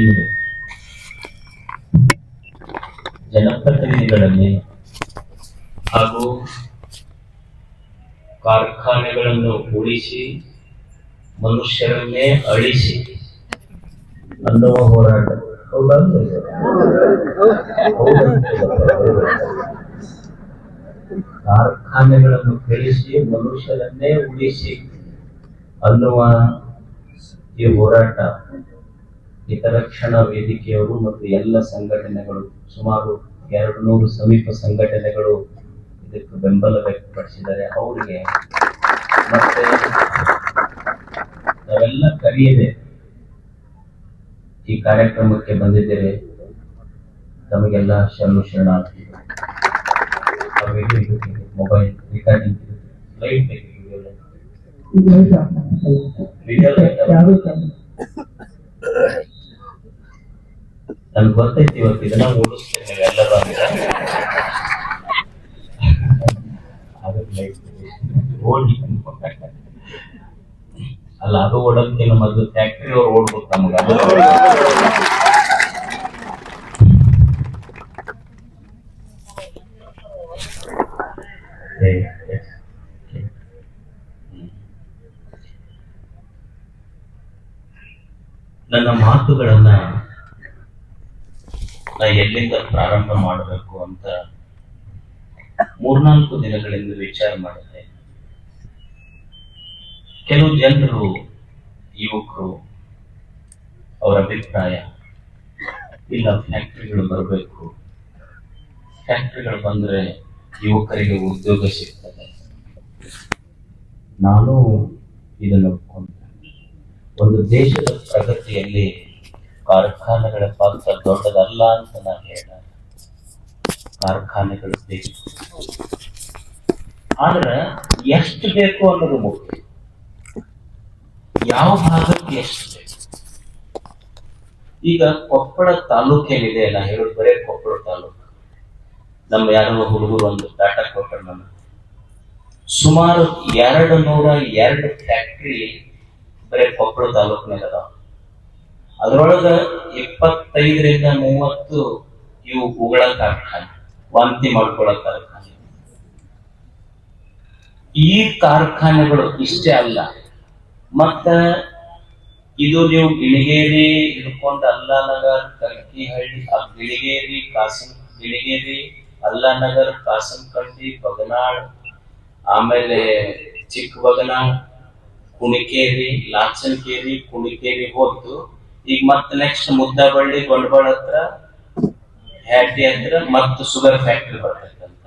ಇಡು. ಜನಪ್ರತಿನಿಧಿಗಳಲ್ಲಿ ಹಾಗೂ ಕಾರ್ಖಾನೆಗಳನ್ನು ಉಳಿಸಿ, ಮನುಷ್ಯರನ್ನೇ ಅಳಿಸಿ ಅನ್ನುವ ಹೋರಾಟ ಕಾರ್ಖಾನೆಗಳನ್ನು ಕಳಿಸಿ ಮನುಷ್ಯರನ್ನೇ ಉಳಿಸಿ ಅನ್ನುವ ಈ ಹೋರಾಟ ಹಿತರಕ್ಷಣಾ ವೇದಿಕೆಯವರು ಮತ್ತು ಎಲ್ಲ ಸಂಘಟನೆಗಳು ಸುಮಾರು ಎರಡು ನೂರು ಸಮೀಪ ಸಂಘಟನೆಗಳು ಇದಕ್ಕೆ ಬೆಂಬಲ ವ್ಯಕ್ತಪಡಿಸಿದ್ದಾರೆ. ಅವರಿಗೆ ಮತ್ತೆ ನಾವೆಲ್ಲ ಕರೆಯದೆ ಈ ಕಾರ್ಯಕ್ರಮಕ್ಕೆ ಬಂದಿದ್ದೇವೆ. ತಮಗೆಲ್ಲ ಶರಣು ಶರಣಾರ್ಥಿ ಮೊಬೈಲ್ ರಿಕಾರ್ಡಿಂಗ್ ಲೈಟ್ ವಿಡಿಯೋ ನನ್ಗೆ ಗೊತ್ತೈತಿ ಇವತ್ತು ಇದನ್ನ ಓಡಿಸ್ತೇನೆ ನೀವೆಲ್ಲರೂ ಅಂತ ಓಡಿ ಅಲ್ಲ, ಅದು ಓಡೋದಕ್ಕಿಂತ ಮೊದಲು ಫ್ಯಾಕ್ಟ್ರಿ ಅವ್ರು ಓಡ್ಬೇಕು ನಮ್ಗೆ ಅದು. ನನ್ನ ಮಾತುಗಳನ್ನ ನಾ ಎಲ್ಲಿಂದ ಪ್ರಾರಂಭ ಮಾಡಬೇಕು ಅಂತ ಮೂರ್ನಾಲ್ಕು ದಿನಗಳಿಂದ ವಿಚಾರ ಮಾಡಿದೆ ಕೆಲವು ಜನರು, ಯುವಕರು ಅವರ ಅಭಿಪ್ರಾಯ, ಇಲ್ಲ ಫ್ಯಾಕ್ಟ್ರಿಗಳು ಬರಬೇಕು. ಫ್ಯಾಕ್ಟ್ರಿಗಳು ಬಂದ್ರೆ ಯುವಕರಿಗೆ ಉದ್ಯೋಗ ಸಿಗ್ತದೆ. ನಾನು ಇದನ್ನು ಒಂದು ದೇಶದ ಪ್ರಗತಿಯಲ್ಲಿ ಕಾರ್ಖಾನೆಗಳ ಪಾತ್ರ ದೊಡ್ಡದಲ್ಲ ಅಂತ ನಾನು ಹೇಳ ಕಾರ್ಖಾನೆಗಳು ಬೇಕು ಆದ್ರೆ ಎಷ್ಟು ಬೇಕು ಅನ್ನೋದು ಮುಖ್ಯ. ಯಾವ ಭಾಗಕ್ಕೆ ಎಷ್ಟು ಬೇಕು? ಈಗ ಕೊಪ್ಪಳ ತಾಲೂಕೇನಿದೆ ನಾ ಹೇಳೋದು ಬರೇ ಕೊಪ್ಪಳ ತಾಲೂಕು. ನಮ್ಮ ಯಾರೋ ಹುಡುಗರು ಒಂದು ಡಾಟಾ ಕೊಟ್ಟರು ನಮ್ಮ ಸುಮಾರು ಎರಡು ನೂರ ಎರಡು ಫ್ಯಾಕ್ಟ್ರಿ ಬರೀ ಕೊಪ್ಪಳ ತಾಲೂಕಿನಾಗ ಅದಾವ ಅದ್ರೊಳಗ ಇಪ್ಪತ್ತೈದರಿಂದ ಮೂವತ್ತು ಇವು ಉಗಳ ಕಾರ್ಖಾನೆ ವಾಂತಿ ಮಾಡ್ಕೊಳ್ಳೋ ಕಾರ್ಖಾನೆ ಈ ಕಾರ್ಖಾನೆಗಳು ಇಷ್ಟೇ ಅಲ್ಲ. ಮತ್ತ ಇದು ನೀವು ಗಿಳಿಗೇರಿ ಹಿಡ್ಕೊಂಡು ಅಲ್ಲಾನಗರ್ ಕರ್ಕಿಹಳ್ಳಿ, ಆ ಗಿಣಿಗೇರಿ ಕಾಸಂ ಗಿಣಿಗೇರಿ ಅಲ್ಲಾನಗರ್ ಕಾಸಂಕಂಡಿ ಬಗನಾಳ್, ಆಮೇಲೆ ಚಿಕ್ಕ ಬಗನಾಳ್ ಕುಣಿಕೇರಿ, ಲಾಚನ್ಕೇರಿ, ಕುಣಿಕೇರಿ ಹೋದ್ದು ಈಗ ಮತ್ತ ನೆಕ್ಸ್ಟ್ ಮುದ್ದಬಳ್ಳಿ ಗೊಂಡಬಾಳ ಹತ್ರ ಹ್ಯಾಟಿ ಹತ್ರ ಮತ್ತ ಶುಗರ್ ಫ್ಯಾಕ್ಟ್ರಿ ಬರ್ತೈತಂತ.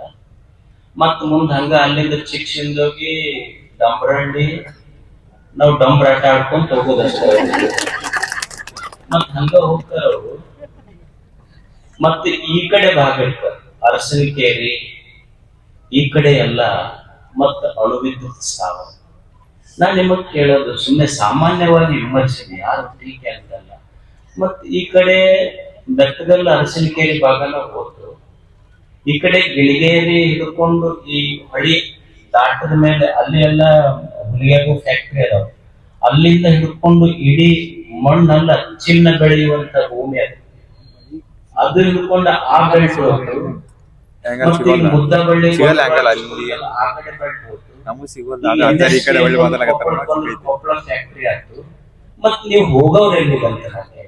ಮತ್ತ ಮುಂದ ಹಂಗ ಅಲ್ಲಿಂದ ಚಿಕ್ಸಿಂದೋಗಿ ಡಂಬ್ರಹಳ್ಳಿ, ನಾವು ಡಂಬ್ರ ಆಟ ಆಡ್ಕೊಂತ ಹೋಗೋದಷ್ಟೇ. ಮತ್ತ ಹಂಗ ಹೋಗ್ತಾರ ಅವರು. ಮತ್ತೆ ಈ ಕಡೆ ಭಾಗ ಇರ್ತಾರ ಅರಸನಕೇರಿ, ಈ ಕಡೆ ಎಲ್ಲ ಮತ್ತ ಅಣುವಿದ್ಯುತ್ ಸ್ಥಾವ ನಾನ್ ನಿಮಗ್ ಕೇಳೋದು ಸುಮ್ಮನೆ ಸಾಮಾನ್ಯವಾಗಿ ವಿಮರ್ಶನೆ ಯಾರು ಟೀಕೆ ಅಂತಲ್ಲ ಮತ್ ಈ ಕಡೆ ಬೆಟ್ಟದಲ್ಲಿ ಅರಸಿನಕೇರಿ ಭಾಗನ ಹೋದ್ರು ಈ ಕಡೆ ಗಿಳಿಗೇರಿ ಹಿಡ್ಕೊಂಡು ಈ ಹೊಳಿ ದಾಟದ ಮೇಲೆ ಅಲ್ಲಿ ಎಲ್ಲ ಹುಲಿಯಾಗು ಫ್ಯಾಕ್ಟ್ರಿ ಅದಾವ. ಅಲ್ಲಿಂದ ಹಿಡ್ಕೊಂಡು ಇಡೀ ಮಣ್ಣಲ್ಲ ಚಿನ್ನ ಬೆಳೆಯುವಂತ ಭೂಮಿ ಅದು. ಅದು ಹಿಡ್ಕೊಂಡು ಆ ಬೆಳೆ ಮುದ್ದ ಬಳ್ಳಿ ಮುದ್ದಬಳ್ಳಿ. ಆ ಕಡೆ ಹೋದ್ರು. ನಮಗ್ ಸಿಗೋಲ್ಲ ಈ ಕಡೆ ಒಳ್ಳೆ ಫ್ಯಾಕ್ಟ್ರಿ ಆಯ್ತು. ಮತ್ ನೀವು ಹೋಗೋರು ಎಲ್ಲಿ ಅಂತ ನನಗೆ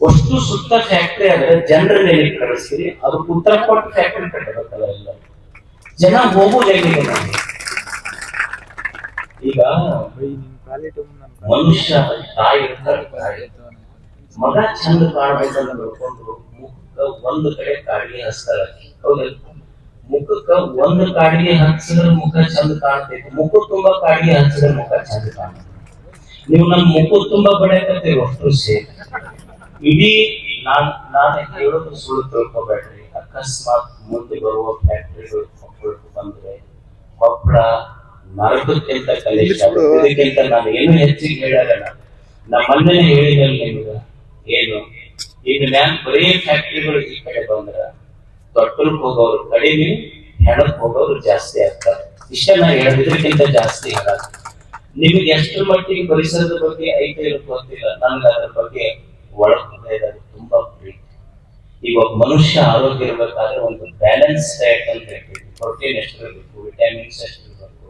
ಅಷ್ಟು ಸುತ್ತ ಫ್ಯಾಕ್ಟರಿ ಆದ್ರೆ ಜನರ ಮೇಲೆ ಕಳಿಸ್ತೀರಿ ಅದು ಉತ್ತರ ಕೊಟ್ಟು ಫ್ಯಾಕ್ಟರಿ ಕಟ್ಟಬೇಕಲ್ಲ ಎಲ್ಲ. ಜನ ಹೋಗೋದು ಎಲ್ಲಿಗೆ ನಮ್ಗೆ? ಈಗ ಮನುಷ್ಯ ತಾಯಿ. ಮಗ ಚಂದ ಕಾಣ್ಬೇಕಂತ ನೋಡ್ಕೊಂಡು ಒಂದು ಕಡೆ ಕಾಡಿಗೆ ಹಸ್ತಾರೆ. ಹೌದಲ್ಲ ಮುಖಕ್ಕ ಒಂದ್ ಕಾಡಿಗೆ ಹಚ್ಚಿದ್ರ ಮುಖ ಚಂದ ಕಾಣ್ತೈತಿ, ಮುಖ ತುಂಬಾ ಕಾಡಿಗೆ ಹಚ್ಚಿದ್ರ ಮುಖ ಚಂದ ಕಾಣ್ತೈತಿ. ನೀವು ನಮ್ಮ ಮುಖ ತುಂಬಾ ಬಡಿಯಕತ್ತೀರಿ ಅಷ್ಟು ಸೇರಿ. ಇಡೀ ನಾನ್, ನಾನು ಹೇಳೋದು ಸುಳ್ಳು ತಿಳ್ಕೊಬೇಡ್ರಿ. ಅಕಸ್ಮಾತ್ ಮುಂದೆ ಬರುವ ಫ್ಯಾಕ್ಟರಿಗಳು ಕೊಪ್ಪಳಕ್ಕೆ ಬಂದ್ರೆ ಕೊಪ್ಪಳ ನರಕಕ್ಕಿಂತ ಕನಿಷ್ಠ, ಇದಕ್ಕಿಂತ ನಾನು ಏನು ಹೆಚ್ಚಿಗೆ ಹೇಳಲ್ಲ. ನಮ್ಮ ಹೇಳಿದಲ್ಲ ನಿಮ್ಗ. ಏನು? ಈಗ ಮ್ಯಾನ್ ಬರೀ ಫ್ಯಾಕ್ಟರಿಗಳು ಈ ಕಡೆ ಬಂದ್ರ ತೊಟ್ಟಲ್ಕ್ ಹೋಗೋರು ಕಡಿಮೆ, ಹೆಣಕ್ ಹೋಗೋರು ಜಾಸ್ತಿ ಆಗ್ತಾರೆ. ಇಷ್ಟ ನಾ ಹೇಳಿದ್ರಕ್ಕಿಂತ ಜಾಸ್ತಿ ಹೇಳ ನಿಮ್ಗೆ ಎಷ್ಟರ ಮಟ್ಟಿಗೆ ಪರಿಸರದ ಬಗ್ಗೆ ಐತೆ ಗೊತ್ತಿಲ್ಲ. ನನ್ಗೆ ಅದ್ರ ಬಗ್ಗೆ ಒಳ ಹೃದಯದಲ್ಲಿ ತುಂಬಾ ಪ್ರೀತಿ ಒಬ್ಬ ಮನುಷ್ಯ ಆರೋಗ್ಯ ಇರ್ಬೇಕಾದ್ರೆ ಒಂದು ಬ್ಯಾಲೆನ್ಸ್ ಡಯಟ್ ಅಂತ ಹೇಳ್ತೀವಿ. ಪ್ರೋಟೀನ್ ಎಷ್ಟಿರಬೇಕು ವಿಟಮಿನ್ಸ್ ಎಷ್ಟಿರಬೇಕು,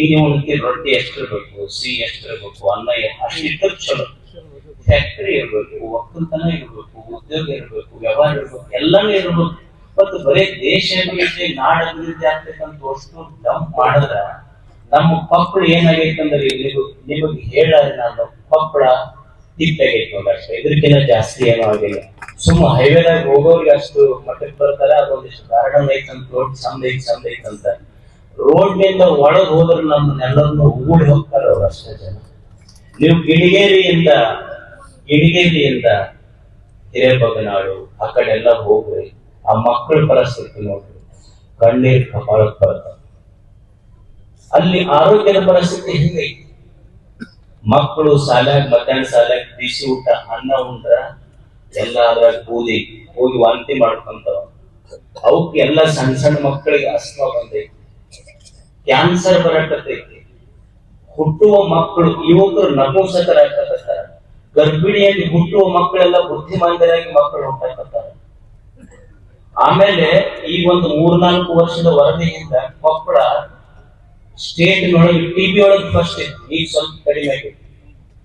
ಈಗ ನೀವು ಉಣ್ತೀರಿ ರೊಟ್ಟಿ ಎಷ್ಟಿರಬೇಕು ಸಿ ಎಷ್ಟಿರಬೇಕು, ಅನ್ನ ಅಷ್ಟು ಚಲೋ. ಫ್ಯಾಕ್ಟರಿ ಇರಬೇಕು, ಒಕ್ಕಲ್ತನ ಇರಬೇಕು, ಉದ್ಯೋಗ ಇರಬೇಕು, ವ್ಯವಹಾರ ಇರಬೇಕು, ಎಲ್ಲಾನು ಇರ್ಬೇಕು. ಮತ್ತು ಬರೀ ದೇಶ ಅಭಿವೃದ್ಧಿ ನಾಡ ಅಭಿವೃದ್ಧಿ ಆಗ್ಬೇಕಂತ ವಸ್ತು ಡಂಪ್ ಮಾಡಿದ್ರ ನಮ್ಮ ಕೊಪ್ಪಳ ಏನಾಗೈತಂದ್ರೆ ನಿಮಗೆ ಹೇಳ ನಾನು ಕೊಪ್ಪಳ ತಿಪ್ಪಾಗೈತೆ ಅಷ್ಟೇ. ಇದಕ್ಕಿಂತ ಜಾಸ್ತಿ ಏನೂ ಆಗಿಲ್ಲ. ಸುಮ್ಮ ಹೈವೇದಾಗ ಹೋಗೋರಿಗೆ ಅಷ್ಟು ಮಟ್ಟಕ್ಕೆ ಬರ್ತಾರೆ ಅದೊಂದಿಷ್ಟು ಗಾರ್ಡನ್ ಐತಂತ ರೋಡ್ ಚಂದ ಐತೆ ಚಂದ ಐತಂತ ರೋಡ್ನಿಂದ ಒಳಗ್ ಹೋದ್ರೆ ನಮ್ಮನ್ನೆಲ್ಲರನ್ನು ಊಡಿ ಹೋಗ್ತಾರೆ ಅವ್ರು ಅಷ್ಟೇ ಜನ. ನೀವು ಗಿಣಿಗೇರಿಯಿಂದ ಗಿಣಿಗೇರಿಯಿಂದ ಹಿರೇಬಗನಾಡು ಆ ಕಡೆ ಎಲ್ಲ ಹೋಗ್ರಿ. ಆ ಮಕ್ಕಳ ಪರಿಸ್ಥಿತಿ ನೋಡ್ರಿ ಕಣ್ಣೀರ್ ಬರ್ತಾವ ಅಲ್ಲಿ ಆರೋಗ್ಯದ ಪರಿಸ್ಥಿತಿ ಹಿಂಗೈತಿ ಮಕ್ಕಳು ಸಾಲಾಗಿ ಮಧ್ಯಾಹ್ನ ಸಾಲಾಗಿ ಬಿಸಿ ಊಟ, ಅನ್ನ, ಉಂಡ್ರ ಎಲ್ಲ ಅದ್ರಾಗ ಬೂದಿ, ಹೋಗಿ ವಾಂತಿ ಮಾಡ್ಕೊಂತಾವ. ಅವಕ್ಕೆ ಎಲ್ಲ ಸಣ್ಣ ಸಣ್ಣ ಮಕ್ಕಳಿಗೆ ಅಸ್ಮ ಬಂದೈತಿ. ಕ್ಯಾನ್ಸರ್ ಬರಕತ್ತೈತಿ. ಹುಟ್ಟುವ ಮಕ್ಕಳು ಯುವಕರು ನಪುಂಸಕರಾಗತ್ತಾರ ಗರ್ಭಿಣಿಯಲ್ಲಿ ಹುಟ್ಟುವ ಮಕ್ಕಳೆಲ್ಲ ಬುದ್ಧಿಮಾಂದರಾಗಿ ಮಕ್ಕಳು ಹುಟ್ಟಾಕತ್ತಾರ. ಆಮೇಲೆ ಈ ಒಂದು ಮೂರ್ನಾಲ್ಕು ವರ್ಷದ ವರದಿಯಿಂದ ಕೊಪ್ಪಳ ಸ್ಟೇಟ್ ನೊಳಗೆ ಟಿಬಿ ಒಳಗೆ ಫಸ್ಟ್ ಇತ್ತು ಈಗ ಸ್ವಲ್ಪ ಕಡಿಮೆ ಆಗಿದೆ.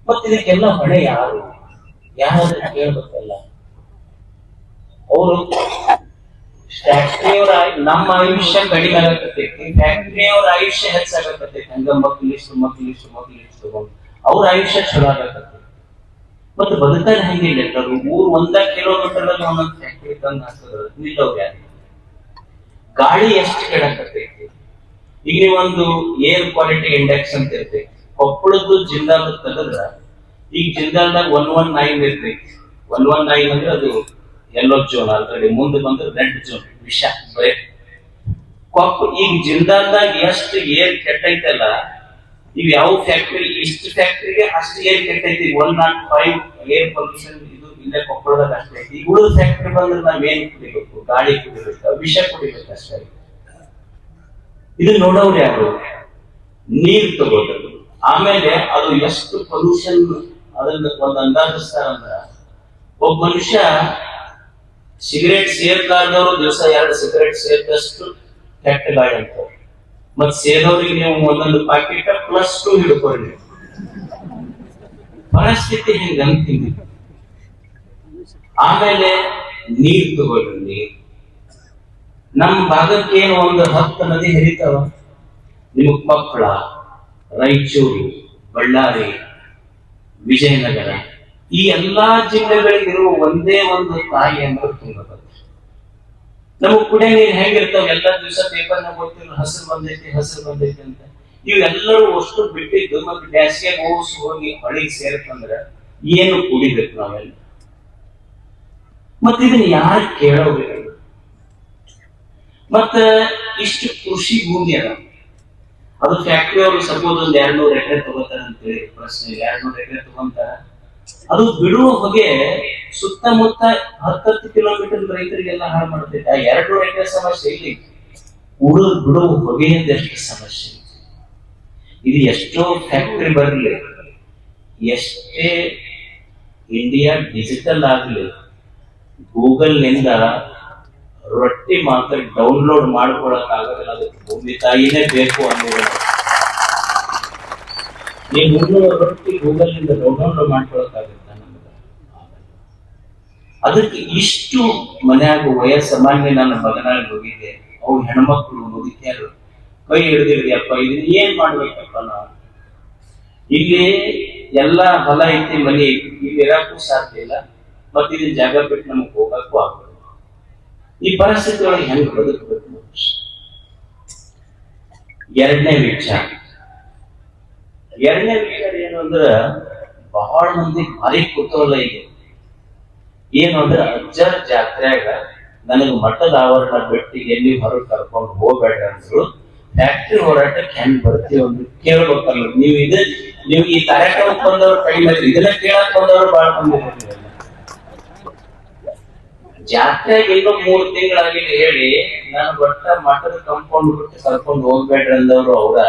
ಮತ್ತೆ ಇದಕ್ಕೆಲ್ಲ ಹೊಣೆ ಯಾರು? ಯಾರಾದ್ರೂ ಕೇಳಬೇಕಲ್ಲ. ಅವರು ಫ್ಯಾಕ್ಟ್ರಿಯವರ ನಮ್ಮ ಆಯುಷ್ಯ ಕಡಿಮೆ ಆಗತ್ತೆ ಫ್ಯಾಕ್ಟ್ರಿಯವರ ಆಯುಷ್ಯ ಹೆಚ್ಚಾಗತ್ತೆ ಹಂಗ ಮಕ್ಕಳಿಷ್ಟು ಮಕ್ಕಳಿಷ್ಟು ಮಕ್ಕಳಿಷ್ಟು ಅವ್ರ ಆಯುಷ್ಯ ಚಲೋ ಆಗತ್ತೈತಿ ಮತ್ತೆ ಬದುಕಲ್ ಹೆಂಗಿಲ್ಲ ಎಲ್ಲರೂ ಊರ್ ಒಂದ ಕಿಲೋಮೀಟರ್ ಒಂದೊಂದು ಫ್ಯಾಕ್ಟ್ರಿ ತಂದು ಹಾಕಿದ್ರು ನಿಲ್ಲವ್ರು ಯಾರು ಗಾಳಿ ಎಷ್ಟು ಕೆಡಕತ್ತೈತಿ ಈಗ ಒಂದು ಏರ್ ಕ್ವಾಲಿಟಿ ಇಂಡೆಕ್ಸ್ ಅಂತ ಇರ್ತೈತಿ. ಕೊಪ್ಪಳದ್ದು ಜಿಂದಾಲ್ ತೆಗೆದ್ರ ಈಗ ಜಿಂದಾಲ್ದಾಗ ಒನ್ ಒನ್ ನೈನ್ ಇರ್ತೈತಿ ಒನ್ ಒನ್ ನೈನ್ ಅಂದ್ರೆ ಅದು ಎಲ್ಲೋ ಜೋನ್ ಆಲ್ರೆಡಿ ಮುಂದೆ ಬಂದ್ರೆ ರೆಡ್ ಜೋನ್ ವಿಷ ಕೊಪ್ಪ ಈಗ ಜಿಂದಾಲ್ದಾಗ ಎಷ್ಟು ಏರ್ ಕೆಟ್ಟೈತಲ್ಲ ಇವ್ ಯಾವ ಫ್ಯಾಕ್ಟರಿ ಎಷ್ಟು ಫ್ಯಾಕ್ಟರಿಗೆ ಅಷ್ಟು air ಕೆಟ್ಟೈತಿ? One not five air pollution ಇದು ಇಲ್ಲೇ ಕೊಪ್ಪಳದಾಗ ಅಷ್ಟೇ ಐತಿ. ಉಳಿದ ಫ್ಯಾಕ್ಟರಿ ಬಂದ್ರೆ ನಾವ್ ಏನ್ ಕುಡಿಬೇಕು? ಗಾಳಿ ಕುಡಿಬೇಕು? ವಿಷ ಕುಡಿಬೇಕು ಅಷ್ಟೇ? ಇದು ನೋಡೋರು ಯಾರು? ನೀರ್ ತಗೋದ್ರು ಆಮೇಲೆ ಅದು ಎಷ್ಟು ಪೊಲ್ಯೂಷನ್ ಅದನ್ನ ಒಂದು ಅಂದಾಜಿಸ್ತಾರ ಒಬ್ಬ ಮನುಷ್ಯ ಸಿಗರೇಟ್ ಸೇರ್ಲಾರ್ದವ್ರು ದಿವಸ ಎರಡು ಸಿಗರೇಟ್ ಸೇರಿದಷ್ಟು ಕೆಟ್ಟ ಗಾಳಿ ಅಂತ ಮತ್ ಸೇರೋರಿಗೆ ನೀವು ಒಂದೊಂದು ಪಾಕೆಟ್ ಪ್ಲಸ್ ಟು ಹಿಡ್ಕೊಳ್ಳಿ. ಪರಿಸ್ಥಿತಿ ಹಿಂಗ ಅಂತೀನಿ ಆಮೇಲೆ ನೀರ್ ತಗೊಳ್ಳಿ. ನಮ್ ಭಾಗಕ್ಕೆ ಒಂದು ಹತ್ತು ನದಿ ಹರಿತಾವ? ನಿಮಗ್ ಕೊಪ್ಪಳ ರಾಯಚೂರು, ಬಳ್ಳಾರಿ, ವಿಜಯನಗರ ಈ ಎಲ್ಲಾ ಜಿಲ್ಲೆಗಳಿಗಿರುವ ಒಂದೇ ಒಂದು ತಾಯಿ ಅಂತ ತುಂಗಭದ್ರ ನಮಗ್ ಕುಡಿಯ ನೀರ್ ಹೆಂಗಿರ್ತಾವ? ಎಲ್ಲಾ ದಿವಸ ಪೇಪರ್ ನಾಗ ಓದ್ತಿದ್ರು, ಹಸಿರು ಬಂದೈತಿ ಹಸಿರು ಬಂದೈತಿ ಅಂತ. ಇವೆಲ್ಲರೂ ಅಷ್ಟು ಬಿಟ್ಟಿದ್ದು ಮತ್ತೆ ಬ್ಯಾಸಿಗೆ ಓಸ್ ಹೋಗಿ ಹೊಳಿಗೆ ಸೇರ್ಕಂದ್ರ ಏನು ಕುಡಿಬೇಕು ನಾವೆಲ್ಲ? ಮತ್ತ ಇದನ್ನ ಯಾರು ಕೇಳೋದಿಲ್ಲ ಮತ್ತ ಇಷ್ಟು ಕೃಷಿ ಭೂಮಿ ಅದ. ಅದು ಫ್ಯಾಕ್ಟ್ರಿ ಅವರು ಸಪೋಸ್ ಒಂದ್ ಎರಡ್ ನೂರ್ ಎಕರೆ ತಗೋತಾರ ಅಂತೇಳಿ ಪ್ರಶ್ನೆ ಎರಡ್ ನೂರ್ ಎಕರೆ ತಗೊಂತಾರ ಅದು ಬಿಡುವ ಹೊಗೆ ಸುತ್ತಮುತ್ತ ಹತ್ತತ್ತು ಕಿಲೋಮೀಟರ್ ರೈತರಿಗೆಲ್ಲ ಹಾಳು ಮಾಡುತ್ತೆ ಆ ಎರಡು ಎಕರೆ ಸಮಸ್ಯೆ ಇಲ್ಲಿ ಉಳಿದು ಬಿಡುವ ಹೊಗೆಯಿಂದ ಎಷ್ಟು ಸಮಸ್ಯೆ ಇದು? ಎಷ್ಟೋ ಫ್ಯಾಕ್ಟ್ರಿ ಬರಲಿ, ಎಷ್ಟೇ ಇಂಡಿಯಾ ಡಿಜಿಟಲ್ ಆಗಲಿ ಗೂಗಲ್ನಿಂದ ರೊಟ್ಟಿ ಮಾತ್ರ ಡೌನ್ಲೋಡ್ ಮಾಡ್ಕೊಳಕ್ ಆಗೋದಿಲ್ಲ ಅದಕ್ಕೆ ಭೂಮಿ ತಾಯಿನೇ ಬೇಕು ಅನ್ನೋದು ನೀವು ರೊಟ್ಟಿ ಗೂಗಲ್ ಡೌನ್ಲೋಡ್ ಮಾಡ್ಕೊಳಕ್ ಆಗುತ್ತಾ ನಮ್ಗೆ ಅದಕ್ಕೆ ಇಷ್ಟು ಮನ್ಯಾಗ ವಯಸ್ಸಾಗಿ ನನ್ನ ಮಗನಾಗಿ ಹೋಗಿದ್ದೆ ಅವು ಹೆಣ್ಮಕ್ಳು ಮುದುಕಿಯರು ಕೈ ಹಿಡಿದಿರ್ದಿಯಪ್ಪ ಇದನ್ನ ಏನ್ ಮಾಡ್ಬೇಕಪ್ಪ ನಾವು? ಇಲ್ಲಿ ಎಲ್ಲಾ ಹೊಲ ಐತಿ, ಮನೆ ಐತಿ, ಇಲ್ಲಿ ಇರಕ್ಕೂ ಸಾಧ್ಯ ಇಲ್ಲ, ಮತ್ತೆ ಇದನ್ನ ಜಾಗ ಬಿಟ್ಟು ನಮ್ಗೆ ಹೋಗಕ್ಕೂ ಆಗ್ಬೋದು ಈ ಪರಿಸ್ಥಿತಿ ಒಳಗೆ ಹೆಂಗ್ ಬದುಕಬೇಕು? ಎರಡನೇ ವಿಚಾರ. ಎರಡನೇ ವಿಷಯ ಏನು ಅಂದ್ರೆ ಬಹಳ ಮಂದಿ ಭಾರಿ ಕುತೂಹಲ ಇದೆ ಏನು ಅಂದ್ರೆ ಅಜ್ಜರ ಜಾತ್ರೆಯಾಗ ನನಗೆ ಮಠದ ಆವರಣ ಬಿಟ್ಟು ಎಲ್ಲಿ ಹೊರಗೆ ಕರ್ಕೊಂಡು ಹೋಗ್ಬೇಡ ಅಂದ್ರು ಫ್ಯಾಕ್ಟ್ರಿ ಹೋರಾಟಕ್ಕೆ ಹೆಂಗ್ ಬರ್ತೀವಿ ಅಂತ ಕೇಳ್ಬೇಕಲ್ಲ ನೀವು ಇದು, ನೀವು ಈ ಕಾರ್ಯಕ್ರಮಕ್ಕೆ ಬಂದವ್ರು ಕಡಿಮೆ. ಇದನ್ನ ಕೇಳಕ್ ಬಂದವರು ಬಹಳ ಮಂದಿ ಜಾತ್ರೆಗೆ ಇನ್ನೂ ಮೂರ್ ತಿಂಗಳಾಗಿದೆ ಹೇಳಿ, ನಾನು ಒಟ್ಟ ಮಠದ ಕಂಪೌಂಡ್ ಬಿಟ್ಟು ಕರ್ಕೊಂಡು ಹೋಗ್ಬೇಡ್ರಿ ಅಂದವ್ರು ಅವ್ರ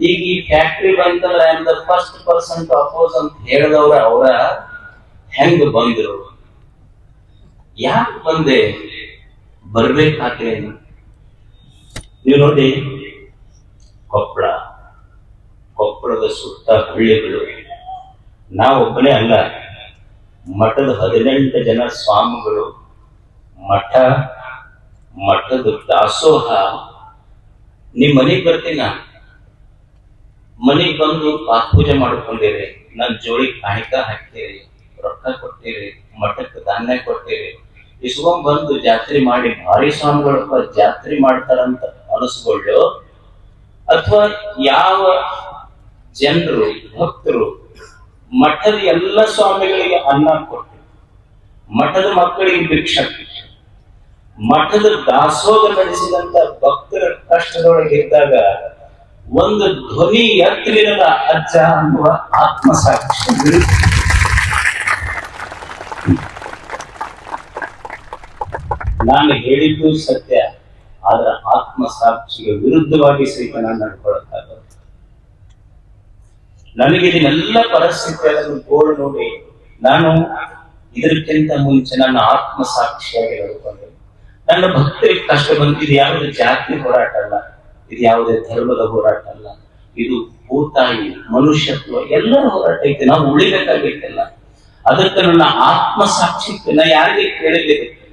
ಈಗ ಈ ಫ್ಯಾಕ್ಟ್ರಿ ಬಂತಂದ್ರ I first person to oppose ಅಂತ ಹೇಳಿದವ್ರ ಅವರ ಹೆಂಗ್ ಬಂದ್ರು ಯಾಕೆ ಬಂದೆ? ಬರ್ಬೇಕಾಗ್ಲೇನು ನೀವು ನೋಡಿ ಕೊಪ್ಪಳ ಕೊಪ್ಪಳದ ಸುತ್ತ ಹಳ್ಳಿಗಳು. ನಾವೊಬ್ಬನೇ ಅಲ್ಲ. ಮಠದ ಹದಿನೆಂಟು ಜನ ಸ್ವಾಮಿಗಳು. ಮಠ, ಮಠದ ದಾಸೋಹ. ನಿಮ್ಮ ಮನೆಗೆ ಬರ್ತೀನ ಮನೆಗ್ ಬಂದು ಪಾತ್ ಪೂಜೆ ಮಾಡ್ಕೊಂಡಿರಿ ನನ್ನ ಜೋಡಿ ಕಾಣಿಕ ಹಾಕ್ತೀರಿ, ರೊಕ್ಕ ಕೊಡ್ತೀರಿ, ಮಠಕ್ಕೆ ಧಾನ್ಯ ಕೊಡ್ತೀರಿ. ಇಸ್ಕೊಂಡ್ ಬಂದು ಜಾತ್ರೆ ಮಾಡಿ ಭಾರಿ ಸ್ವಾಮಿಗಳಪ್ಪ ಜಾತ್ರೆ ಮಾಡ್ತಾರಂತ ಅನಿಸ್ಕೊಳ್ಳು ಅಥವಾ ಯಾವ ಜನರು, ಭಕ್ತರು, ಮಠದ ಎಲ್ಲ ಸ್ವಾಮಿಗಳಿಗೆ ಅನ್ನ ಕೊಟ್ಟು ಮಠದ ಮಕ್ಕಳಿಗೆ ಭಿಕ್ಷ ಮಠದ ದಾಸೋಹ ನಡೆಸಿದಂತ ಭಕ್ತರ ಕಷ್ಟದೊಳಗಿದ್ದಾಗ ಒಂದು ಧ್ವನಿ ಎತ್ತಲಿಲ್ಲ ಅಜ್ಜ ಅನ್ನುವ ಆತ್ಮಸಾಕ್ಷಿ. ಸಾಕ್ಷಿ ನಾನು ಹೇಳಿದ್ದು ಸತ್ಯ, ಆದ್ರೆ ಆತ್ಮಸಾಕ್ಷಿಗೆ ವಿರುದ್ಧವಾಗಿ ಸಹಿತ ನಾನು ನಡ್ಕೊಳಕ್ಕಾಗಲ್ಲ. ನನಗೆ ಇದನ್ನೆಲ್ಲ ಪರಿಸ್ಥಿತಿಯನ್ನು ಗೋಳು ನೋಡಿ ನಾನು ಇದಕ್ಕಿಂತ ಮುಂಚೆ ನನ್ನ ಆತ್ಮಸಾಕ್ಷಿಯಾಗಿ ನಡ್ಕೊಂಡೆ. ನನ್ನ ಭಕ್ತರಿಗೆ ಕಷ್ಟ ಬಂದಿದ್ದು ಯಾವುದೇ ಜಾತಿ ಹೋರಾಟ ಅಲ್ಲ. ಇದು ಯಾವುದೇ ಧರ್ಮದ ಹೋರಾಟ ಅಲ್ಲ. ಇದು ಭೂತಾಯಿ, ಮನುಷ್ಯತ್ವ ಎಲ್ಲರ ಹೋರಾಟ ಐತೆ. ನಾವು ಉಳಿಬೇಕಾಗೈತಲ್ಲ. ಅದಕ್ಕೆ ನನ್ನ ಆತ್ಮಸಾಕ್ಷಿಗೆ ನಾ ಯಾರಿಗೆ ಕೇಳಿದೆ?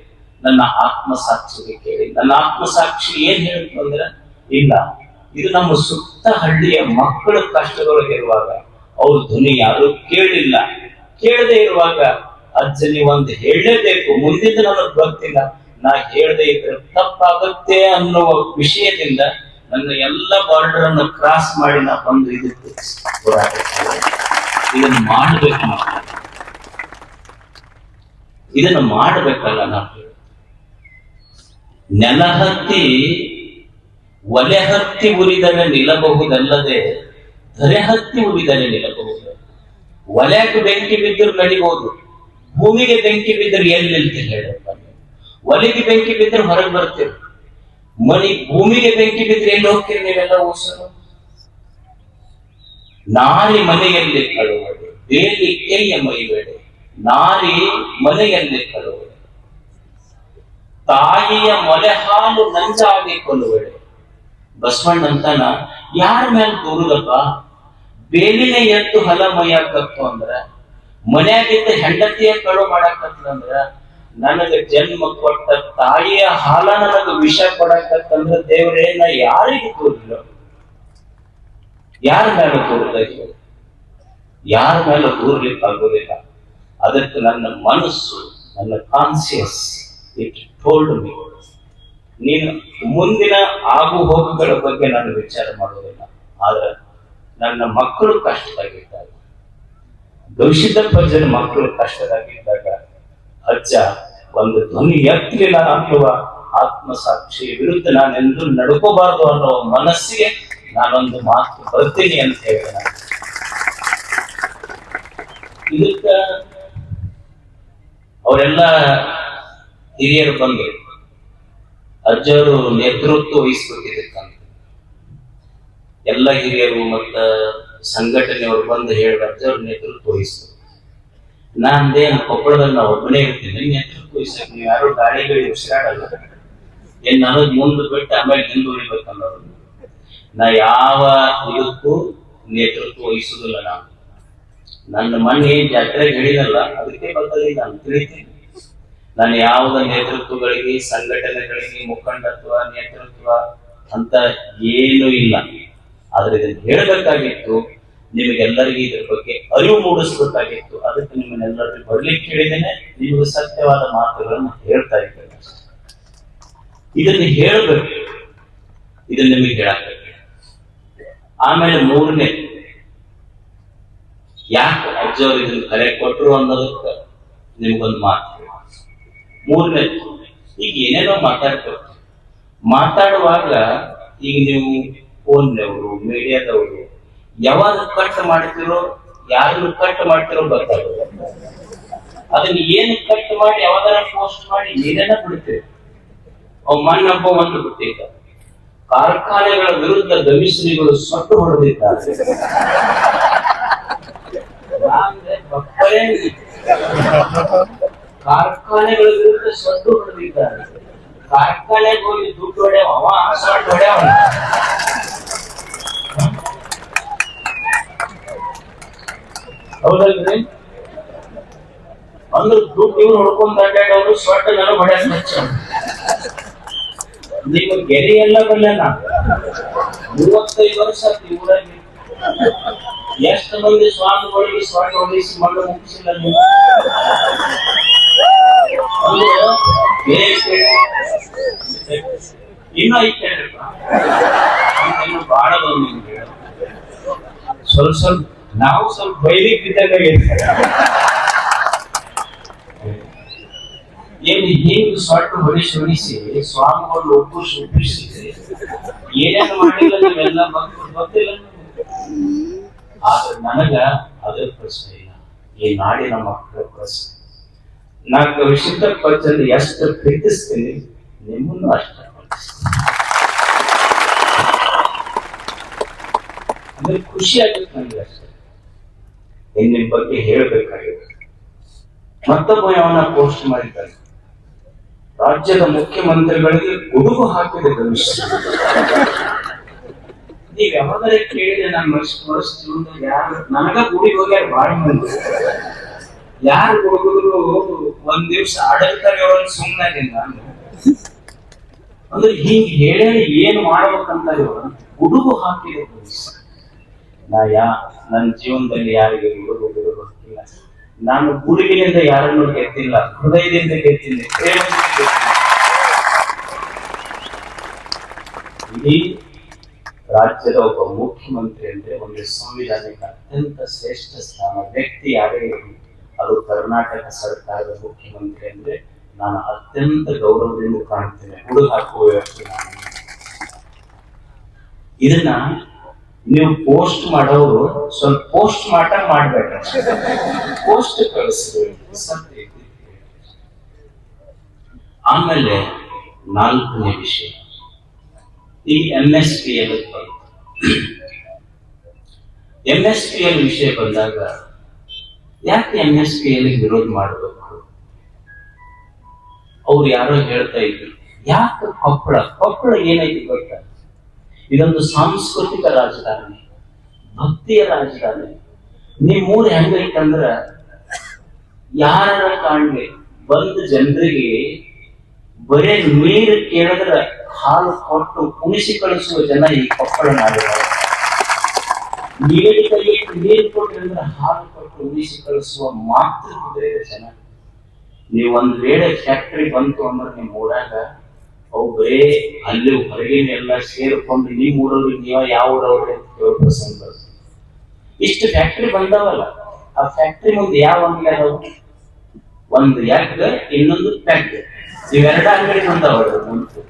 ನನ್ನ ಆತ್ಮ ಸಾಕ್ಷಿಗೆ ಕೇಳಿ. ನನ್ನ ಆತ್ಮಸಾಕ್ಷಿ ಏನ್ ಹೇಳ್ತು ಅಂದ್ರೆ, ಇಲ್ಲ, ಇದು ನಮ್ಮ ಸುತ್ತ ಹಳ್ಳಿಯ ಮಕ್ಕಳ ಕಷ್ಟದೊಳಗಿರುವಾಗ ಅವ್ರ ಧ್ವನಿ ಯಾರು ಕೇಳಿಲ್ಲ. ಕೇಳದೆ ಇರುವಾಗ ಅಜ್ಜನಿ ಒಂದು ಹೇಳಲೇಬೇಕು. ಮುಂದಿನ ನನಗ್ ಗೊತ್ತಿಲ್ಲ. ನಾ ಹೇಳದೆ ಇದ್ರೆ ತಪ್ಪಾಗತ್ತೆ ಅನ್ನುವ ವಿಷಯದಿಂದ ನನ್ನ ಎಲ್ಲ ಬಾರ್ಡರ್ ಅನ್ನು ಕ್ರಾಸ್ ಮಾಡಿ ನಾ ಬಂದು ಇದಕ್ಕೆ ಇದನ್ನು ಇದನ್ನ ಇದನ್ನು ಮಾಡಬೇಕಲ್ಲ ನಾವು. ನೆಲ ಹತ್ತಿ, ಒಲೆ ಹತ್ತಿ ಉರಿದರೆ ನಿಲ್ಲಬಹುದಲ್ಲದೆ ಧರೆ ಹತ್ತಿ ಉರಿದರೆ ನಿಲ್ಲಬಹುದು. ಒಲೆಗೆ ಬೆಂಕಿ ಬಿದ್ದರೂ ನಡಿಬಹುದು. ಭೂಮಿಗೆ ಬೆಂಕಿ ಬಿದ್ದರೆ ಎಲ್ಲಿ ನಿಲ್ತೀರಿ ಹೇಳಪ್ಪ? ಒಲೆಗೆ ಬೆಂಕಿ ಬಿದ್ದರೆ ಹೊರಗೆ ಬರ್ತೀರಿ ಮನಿ ಭೂಮಿಗೆ ಬೆಂಕಿ ಬಿದ್ದರೆ ಎಲ್ಲಿ ಹೋಗ್ತೀರಿ ನೀವೆಲ್ಲ ನಾರಿ ಮನೆಯಲ್ಲಿ ಕಳುವಡೆ ಬೇಲಿ ಕೈಯ ಮೈಬೇಡೆ ನಾರಿ ಮನೆಯಲ್ಲಿ ಕಳುವಡೆ ತಾಯಿಯ ಮೊಲೆ ಹಾಲು ನಂಜಾಗಿ ಕೊಲ್ಲುವಡೆ ಬಸವಣ್ಣ ಅಂತಾನ ಯಾರ ಮೇಲೆ ದೂರುದಪ್ಪ? ಬೇಲಿನ ಎತ್ತು ಹಲಮಯ ಕತ್ತು ಅಂದ್ರ, ಮನೆಯಾಗಿದ್ದ ಹೆಂಡತಿಯ ಕಳು ಮಾಡಾಕತ್ತಂದ್ರ ನನಗ ಜನ್ಮ ಕೊಟ್ಟ ತಾಯಿಯ ಹಾಲ ನನಗ ವಿಷ ಕೊಡಾಕತ್ತಂದ್ರ ದೇವರೇ, ನಾ ಯಾರಿಗೂ ತೋರಿಲ್ಲ? ಯಾರ ಮೇಲೆ ತೋರ್ತಾ ಯಾರ ಮೇಲೆ ತೋರ್ಲಿಕ್ಕೆ ಆಗೋದಿಲ್ಲ ಅದಕ್ಕೆ ನನ್ನ ಮನಸ್ಸು, ನನ್ನ ಕಾನ್ಸಿಯಸ್ ಇಟ್ ಟೋಲ್ಡ್ ಮೀ ನೀನು ಮುಂದಿನ ಆಗು ಹೋಗುಗಳ ಬಗ್ಗೆ ನಾನು ವಿಚಾರ ಮಾಡೋದಿಲ್ಲ. ಆದ್ರೆ ನನ್ನ ಮಕ್ಕಳು ಕಷ್ಟದಾಗಿದ್ದಾಗ ದೋಷಿತ ಪ್ರಜನ ಮಕ್ಕಳು ಕಷ್ಟದಾಗಿದ್ದಾಗ ಅಜ್ಜ ಒಂದು ಧ್ವನಿ ಎತ್ತಲಿಲ್ಲ ಆತ್ಮ ಸಾಕ್ಷಿ ವಿರುದ್ಧ ನಾನೆಂದು ನಡ್ಕೋಬಾರ್ದು ಅನ್ನೋ ಮನಸ್ಸಿಗೆ ನಾನೊಂದು ಮಾತು ಬರ್ತೀನಿ ಅಂತ ಹೇಳಿದ. ಇದಕ್ಕ ಅವರೆಲ್ಲ ಹಿರಿಯರು ಬಂದ್ರು. ಅಜ್ಜರು ನೇತೃತ್ವ ವಹಿಸ್ಬೇಕಿದ್ದಕ್ಕಂತ. ಎಲ್ಲ ಹಿರಿಯರು ಮತ್ತ ಸಂಘಟನೆಯವರು ಬಂದು ಹೇಳಿದ ಅಜ್ಜರು ನೇತೃತ್ವ ವಹಿಸ್ಬೇಕು. ನಾನ್ದೇನು ಕೊಪ್ಪಳದಲ್ಲಿ ನಾವು ಒಬ್ಬನೇ ಇರ್ತೀನಿ ನೇತೃತ್ವ ವಹಿಸಕ್ ನೀವು ಯಾರು ಗಾಳಿಗಳು ಉಸಿರಾಡಲ್ಲ. ಏನ್ ನಾನು ಮುಂದೆ ಬಿಟ್ಟು ಆಮೇಲೆ ಹಿಂದುಳಿಬೇಕನ್ನೋರು ನಾ ಯಾವ ಇದಕ್ಕೂ ನೇತೃತ್ವ ವಹಿಸುದಿಲ್ಲ ನಾನು. ನನ್ನ ಮೊನ್ನೆ ಜಾತ್ರೆಗೆ ಹೇಳಿದಲ್ಲ, ಅದಕ್ಕೆ ಬರ್ತದೆ ನಾನು ತಿಳಿತೀನಿ. ನಾನು ಯಾವ್ದ ನೇತೃತ್ವಗಳಿಗೆ, ಸಂಘಟನೆಗಳಿಗೆ ಮುಖಂಡತ್ವ, ನೇತೃತ್ವ ಅಂತ ಏನೂ ಇಲ್ಲ. ಆದ್ರೆ ಇದನ್ನ ಹೇಳ್ಬೇಕಾಗಿತ್ತು ನಿಮಗೆಲ್ಲರಿಗೂ ಇದ್ರ ಬಗ್ಗೆ ಅರಿವು ಮೂಡಿಸಬೇಕಾಗಿತ್ತು. ಅದಕ್ಕೆ ನಿಮ್ಮನ್ನೆಲ್ಲರಿಗೂ ಬರ್ಲಿಕ್ಕೆ ಹೇಳಿದ್ದೇನೆ ನಿಮಗೆ ಸತ್ಯವಾದ ಮಾತುಗಳನ್ನು ಹೇಳ್ತಾ ಇದ್ದೇನೆ. ಇದನ್ನು ಹೇಳಬೇಕು. ಇದನ್ನ ನಿಮಗೆ ಹೇಳಬೇಕು. ಆಮೇಲೆ ಮೂರನೇ, ಯಾಕೆ ಅಜ್ಜವ್ರು ಇದನ್ನ ಕರೆ ಕೊಟ್ಟರು ಅನ್ನೋದಕ್ಕೆ ನಿಮ್ಗೊಂದು ಮಾತು ಮೂರನೇ, ಈಗ ಏನೇನೋ ಮಾತಾಡ್ತಾರೆ ಮಾತಾಡುವಾಗ ಈಗ ನೀವು ಫೋನ್ನವರು ಮೀಡಿಯಾದವರು ಯಾವಾಗ ಕಟ್ ಮಾಡ್ತಿರೋ ಯಾರು ಕಟ್ ಮಾಡ್ತಿರೋ ಗೊತ್ತಾಗಲ್ಲ ಅದನ್ನ ಏನ್ ಕಟ್ ಮಾಡಿ ಯಾವ್ದಾರ ಪೋಸ್ಟ್ ಮಾಡಿ, ಏನೇನ ಬಿಡ್ತೀವಿ ಅವ್ ಮಣ್ಣಪ್ಪ ಒಂದು ಬಿಟ್ಟಿದ್ದ ಕಾರ್ಖಾನೆಗಳ ವಿರುದ್ಧ ಗಮಿಶ್ರೀಗಳು ಸೊಟ್ಟು ಹೊಡೆದಿದ್ದಾರೆ. ಕಾರ್ಖಾನೆಗಳ ವಿರುದ್ಧ ಸೊಟ್ಟು ಹೊಡೆದಿದ್ದಾರೆ. ಕಾರ್ಖಾನೆಗೆ ಹೋಗಿ ದುಡ್ಡು ಹೊಡೆಯವ ಸೊಟ್ಟು ಹೊಡೆಯವ ಹೌದಲ್ರಿ ಅಂದ್ರೆ ದುಡ್ಡು ಇವ್ರು ಹೊಡ್ಕೊಂಡ್ ಅಡ್ಡಾಡೋರು ಸೊಟ್ಟ ನನಗೆ ಹೊಡೆಯಕ್ ಹಚ್ಚ ನಿಮ್ಮ ಗೆರೆ ಎಲ್ಲ ಬಲ್ಲೇನ ಮೂವತ್ತೈದು ವರ್ಷ ಆಯ್ತು ಈ ಊರಾಗಿ ಎಷ್ಟು ಮಂದಿ ಸ್ವಾಮಿಗಳಿಗೆ ಸ್ವಾಮಿ ಹೊಡಿಸಿ ಮಣ್ಣು ಮುಗಿಸಿಲ್ಲ ನೀವು ಅಂದ್ರೆ ಬೇರೆ ಇನ್ನೂ ಐತೆ ಹೇಳ್ರಪ್ಪ. ಇನ್ನು ಬಹಳ ಬಂದು ನಿಮ್ಗೆ ಸ್ವಲ್ಪ ಸ್ವಲ್ಪ ನಾವು ಸ್ವಲ್ಪ ಬೈಲಿಕ್ ಇದ್ದಾಗ ಏನು ಹೇಗೆ ಸೊಟ್ಟು ಹೊಡಿಸಿ ಹೊಡಿಸಿ, ಸ್ವಾಮಿಗಳು ಒಪ್ಪಿಸಿ ಒಪ್ಪಿಸಿ, ಏನೇನು ಮಾಡಿಲ್ಲ ನೀವೆಲ್ಲ ಗೊತ್ತಿಲ್ಲ. ಆದ್ರೆ ನನಗ ಅದ್ರ ಪ್ರಶ್ನೆ ಇಲ್ಲ. ಈ ನಾಡಿನ ಮಕ್ಕಳ ಪ್ರಶ್ನೆ. ನಾನು ವಿಶುದ್ಧ ಪಂಚಲ್ಲಿ ಎಷ್ಟು ಪ್ರೀತಿಸ್ತೀನಿ, ನಿಮ್ಮನ್ನು ಅಷ್ಟ ಅಂದ್ರೆ ಖುಷಿ ಆಗುತ್ತೆ ನನಗೆ ಅಷ್ಟೇ. ನಿಮ್ ಬಗ್ಗೆ ಹೇಳಬೇಕಾಗಿದೆ. ಮತ್ತೊಬ್ಬ ಯಾವನ ಪೋಸ್ಟ್ ಮಾಡಿದ್ದಾರೆ ರಾಜ್ಯದ ಮುಖ್ಯಮಂತ್ರಿಗಳಿಗೆ ಗುಡುಗು ಹಾಕಿದೆ ಗಮಿಷ್ ನೀವ್ ಯಾವಾಗಲೇ ಕೇಳಿದ್ರೆ ನಾನು ಮನಸ್ಸು ಜೀವನದಾಗ ಯಾರು, ನನಗ ಗುಡಿಗೆ ಹೋಗ್ಯಾರ ಬಾಳ ಮಂದಿ ಯಾರು ಹುಡುಗರು ಒಂದ್ ದಿವ್ಸ ಆಡಳಿತ ವ್ಯವಸ್ಥೆ ಸುಮ್ಮನೆ ಅಂದ್ರೆ. ಹಿಂಗ್ ಹೇಳಿ ಏನ್ ಮಾಡ್ಬೇಕಂತ ಇವರು. ಗುಡುಗು ಹಾಕಿದೆ ಗಮಿಷ್ ನಾ ಯಾ ನನ್ನ ಜೀವನದಲ್ಲಿ ಯಾರಿಗೆ ಹುಡುಗ ಹಾಕಿಲ್ಲ ನಾನು ಗುಡುಗಿನಿಂದ ಯಾರನ್ನು ಗೆದ್ದಿಲ್ಲ, ಹೃದಯದಿಂದ ಗೆದ್ದಿಲ್ಲ ಇಡೀ ರಾಜ್ಯದ ಒಬ್ಬ ಮುಖ್ಯಮಂತ್ರಿ ಅಂದ್ರೆ ಒಂದು ಸಂವಿಧಾನಿಕ ಅತ್ಯಂತ ಶ್ರೇಷ್ಠ ಸ್ಥಾನ, ವ್ಯಕ್ತಿ ಯಾರೇ ಇರಲಿ, ಅದು ಕರ್ನಾಟಕ ಸರ್ಕಾರದ ಮುಖ್ಯಮಂತ್ರಿ ಅಂದ್ರೆ ನಾನು ಅತ್ಯಂತ ಗೌರವದಿಂದ ಕಾಣ್ತೇನೆ. ಹುಡುಗ ಹಾಕುವ ವ್ಯಕ್ತಿ ನಾನು. ಇದನ್ನ ನೀವು ಪೋಸ್ಟ್ ಮಾಡೋರು, ಸ್ವಲ್ಪ ಪೋಸ್ಟ್ ಮಾಟ ಮಾಡ್ಬೇಕು ಪೋಸ್ಟ್ ಐತಿ. ಆಮೇಲೆ ನಾಲ್ಕನೇ ವಿಷಯ. ಈ M S P L M S P L ವಿಷಯ ಬಂದಾಗ ಯಾಕೆ ಎಂ ಎಸ್ ಪಿ ಎಲ್ ವಿರೋಧ ಮಾಡಬೇಕು? ಅವ್ರು ಯಾರೋ ಹೇಳ್ತಾ ಇದ್ರು, ಯಾಕೆ ಕೊಪ್ಪಳ ಕೊಪ್ಪಳ ಏನೈತಿ ಗೊತ್ತಾ? ಇದೊಂದು ಸಾಂಸ್ಕೃತಿಕ ರಾಜಧಾನಿ, ಭಕ್ತಿಯ ರಾಜಧಾನಿ. ಮೂರು ಊರ್ ಹೆಂಗೈತಂದ್ರ ಯಾರ ಕಾಣ್ಲಿ? ಬಂದ ಜನರಿಗೆ ಬರೇ ನೀರು ಕೇಳಿದ್ರ ಹಾಲು ಕೊಟ್ಟು ಕುಣಿಸಿ ಕಳಿಸುವ ಜನ ಈ ಕೊಪ್ಪಳ ನಾಡಿನ ನೀರು ಕಲಿ ನೀರು ಕೊಟ್ಟಂದ್ರ ಹಾಲು ಕೊಟ್ಟು ಕುಣಿಸಿ ಕಳಿಸುವ ಮಾತೃ ಜನ. ನೀವು ಒಂದ್ ವೇಳೆ ಫ್ಯಾಕ್ಟ್ರಿ ಬಂತು ಅಂದ್ರೆ ನಿಮ್ಮ ಊರಾಗ ಅವು ಬರೇ ಅಲ್ಲಿ ಹೊರಗಿನ ಎಲ್ಲ ಸೇರ್ಕೊಂಡು ನೀವು ಊರವ್ರಿಗೆ ನೀವ ಯಾವ ಊರವ್ರಿ ಅಂತ ಪ್ರಸಂಗ. ಇಷ್ಟು ಫ್ಯಾಕ್ಟ್ರಿ ಬಂದಾವಲ್ಲ, ಆ ಫ್ಯಾಕ್ಟ್ರಿ ಮುಂದೆ ಯಾವ ಅಂಗಡಿ ಅದಾವ? ಒಂದು ಯಾಕ ಇನ್ನೊಂದು ಪ್ಯಾಕ್ ಇವೆರಡ ಅಂಗಡಿ ಬಂದಾವ ಮುಂಚೆ.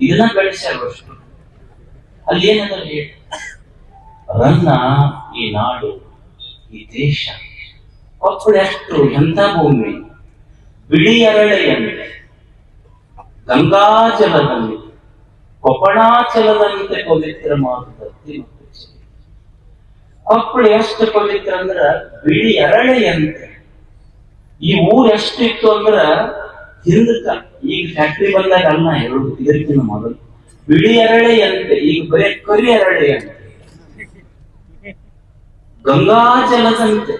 ಇದನ್ನ ಬೆಳೆಸ್ಯಾರ ಅಷ್ಟು. ಅಲ್ಲಿ ಏನದ ರನ್ನ ಈ ನಾಡು, ಈ ದೇಶ. ಕೊಪ್ಪಳ ಎಂಥ ಭೂಮಿ? ಬಿಳಿ ಅರಳೆಯಂತೆ ಗಂಗಾಜಲದಲ್ಲಿ ಕೊಪ್ಪಳಾಚಲದಂತೆ ಪವಿತ್ರ ಮಾತುಕತೆ ಮತ್ತು. ಕೊಪ್ಪಳ ಎಷ್ಟು ಪವಿತ್ರ ಅಂದ್ರ, ಬಿಳಿ ಎರಳೆಯಂತೆ ಈ ಊರ್ ಎಷ್ಟಿತ್ತು ಅಂದ್ರ, ಹಿಂದಕ್ಕ, ಈಗ ಫ್ಯಾಕ್ಟ್ರಿ ಬಂದಾಗ ಅಲ್ಲ ಎರಡು ಇದಕ್ಕಿಂತ ಮೊದಲು. ಬಿಳಿ ಎರಳೆಯಂತೆ ಈಗ ಬರೀ ಕರಿ ಎರಳೆಯಂತೆ ಗಂಗಾಜಲದಂತೆ.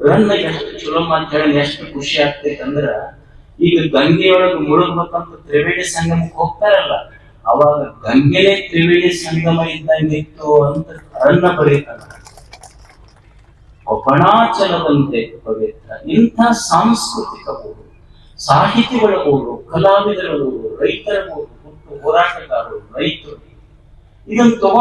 ರನ್ನ ಎಷ್ಟು ಚಲೋ ಹೇಳಿ ಎಷ್ಟು ಖುಷಿ ಆಗ್ತೈತೆ ಅಂದ್ರ ಈಗ ಗಂಗೆಯೊಳಗ ಮುಳುಗ್ಬೇಕಂತ ತ್ರಿವೇಣಿ ಸಂಗಮಕ್ಕೆ ಹೋಗ್ತಾರಲ್ಲ, ಅವಾಗ ಗಂಗೆನೇ ತ್ರಿವೇಣಿ ಸಂಗಮ ಇದ್ದಂಗಿತ್ತು ಅಂತ ಅರಣ್ಯ ಬರೀತಾರೆ ಕೊಪಣಾಚಲದಂತೆ ಪವಿತ್ರ ಇಂಥ ಸಾಂಸ್ಕೃತಿಕ ಊರು, ಸಾಹಿತಿಗಳ ಊರು, ಕಲಾವಿದರ ಊರು, ರೈತರ ಊರು ಹುಟ್ಟು ಹೋರಾಟಗಾರರು, ರೈತರು. ಇದನ್ನು ತಗೊಂಡು